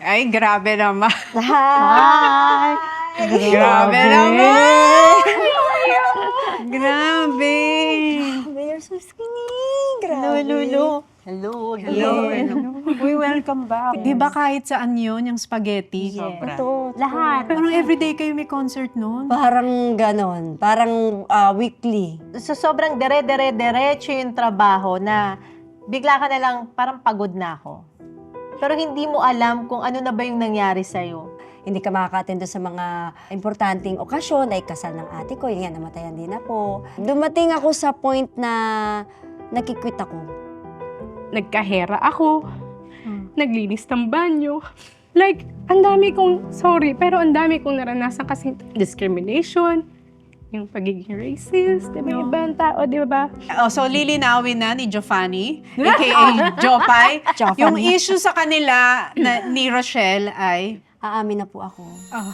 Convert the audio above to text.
Ay, grabe naman. Hi! Grabe naman! Grabe! You're so skinny. Grabe. Lulu. Hello Hello. We welcome back. Di ba kahit saan yun, yung spaghetti? Sobra. Ito, Lahat. Parang everyday kayo may concert noon. Parang ganon. Parang ah, weekly. So sobrang dere-dere-derecho yung trabaho na bigla ka na lang parang pagod na ako. Pero hindi mo alam kung ano na ba yung nangyari sa'yo. Hindi ka makakatendo sa mga importanteng okasyon, ay kasal ng ate ko, yun nga, namatayan din ako. Dumating ako sa point na nakikwit ako. nagkahera ako, naglinis ng banyo. Like, ang dami kong, sorry, pero ang dami kong naranasan kasi discrimination, yung pagiging racist, di ba? Yung ibang tao, di ba? Oh, so, lilinawin na ni Giovanni, aka Jopay. Jopay. yung issue sa kanila na, ni Rochelle ay... Aamin na po ako. Oh.